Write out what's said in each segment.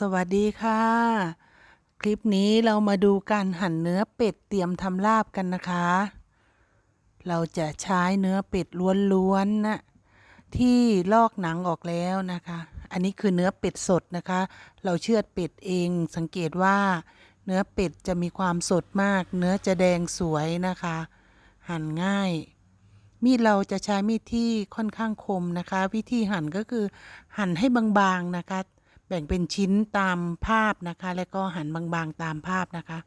สวัสดีค่ะ คลิปนี้เรามาดูการหั่นเนื้อเป็ดเตรียมทำลาบกันนะคะ เราจะใช้เนื้อเป็ดล้วนๆนะที่ลอกหนังออกแล้วนะคะ อันนี้คือเนื้อเป็ดสดนะคะ เราเชือดเป็ดเองสังเกตว่า เนื้อเป็ดจะมีความสดมาก เนื้อจะแดงสวยนะคะ หั่นง่ายมีดเราจะใช้มีดที่ค่อนข้างคมนะคะ วิธีหั่นก็คือหั่นให้บางๆนะคะ แบ่งเป็นชิ้นตามภาพนะคะ แล้วก็หั่นบางๆตามภาพนะคะ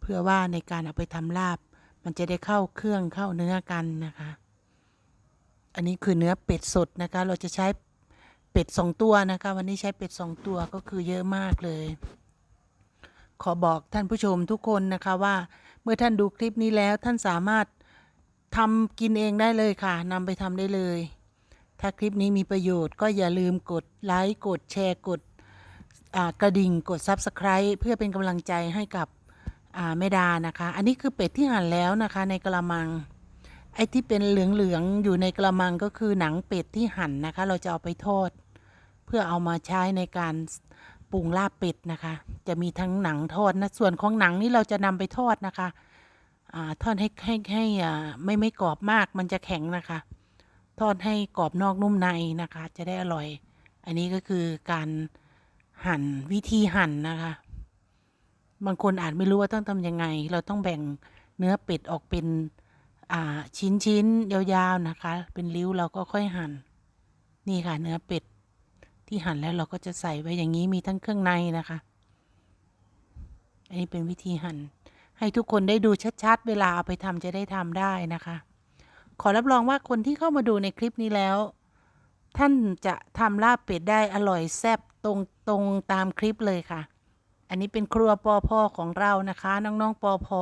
เพื่อว่าในการเอาไปทำลาบ มันจะได้เข้าเครื่องเข้าเนื้อกันนะคะ อันนี้คือเนื้อเป็ดสดนะคะ เราจะใช้เป็ดสองตัวนะคะ วันนี้ใช้เป็ดสองตัวก็คือเยอะมากเลย ขอบอกท่านผู้ชมทุกคนนะคะว่าเมื่อท่านดูคลิปนี้แล้วท่านสามารถทำกินเองได้เลยค่ะนำไปทำได้เลย ถ้าคลิปนี้มีประโยชน์ก็อย่าลืมกดไลค์กดแชร์กดกระดิ่งกด Subscribe เพื่อเป็นกำลังใจให้กับแม่ดานะคะ อันนี้คือเป็ดที่หั่นแล้วนะคะในกระมัง ไอ้ที่เป็นเหลืองๆอยู่ในกระมังก็คือหนังเป็ดที่หั่นนะคะ เราจะเอาไปทอด เพื่อเอามาใช้ในการปรุงลาบเป็ดนะคะ จะมีทั้งหนังทอดนะส่วนของหนังนี่เราจะนำไปทอดนะคะอทอดให้ให้ให้อ่าไม่ไม่กรอบมากมันจะแข็งนะคะ ทอดให้กรอบนอกนุ่มในนะคะ จะได้อร่อย อันนี้ก็คือการหั่นวิธีหั่นนะคะ บางคนอาจไม่รู้ว่าต้องทำยังไง เราต้องแบ่งเนื้อเป็ดออกเป็นชิ้นชิ้นยาวๆนะคะ เป็นริ้วเราก็ค่อยหั่น นี่ค่ะเนื้อเป็ดที่หั่นแล้วเราก็จะใส่ไว้อย่างนี้มีทั้งเครื่องในนะคะ อันนี้เป็นวิธีหั่น ให้ทุกคนได้ดูชัดๆ เวลาเอาไปทำจะได้ทำได้นะคะ ขอรับรองว่าคนที่เข้ามาดูในคลิปนี้แล้ว ท่านจะทำลาบเป็ดได้อร่อยแซ่บตรงตรงตามคลิปเลยค่ะ อันนี้เป็นครัวปอพอของเรานะคะ น้องๆปอพอ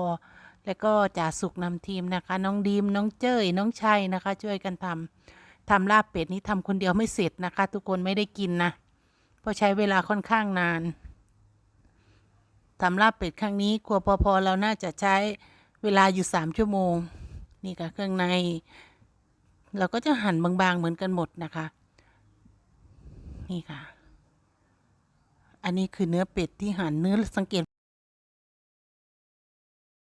แล้วก็จ่าสุกนำทีมนะคะ น้องดีมน้องเจ้ยน้องชัยนะคะ ช่วยกันทำทำลาบเป็ดนี้ทำคนเดียวไม่เสร็จนะคะ ทุกคนไม่ได้กินนะเพราะใช้เวลาค่อนข้างนานทำลาบเป็ดครั้งนี้ครัวปอพอเราน่าจะใช้เวลาอยู่สามชั่วโมง นี่ค่ะเครื่องใน เราก็จะหั่นบางๆเหมือนกันหมดนะคะ นี่ค่ะ อันนี้คือเนื้อเป็ดที่หั่นเนื้อสังเกต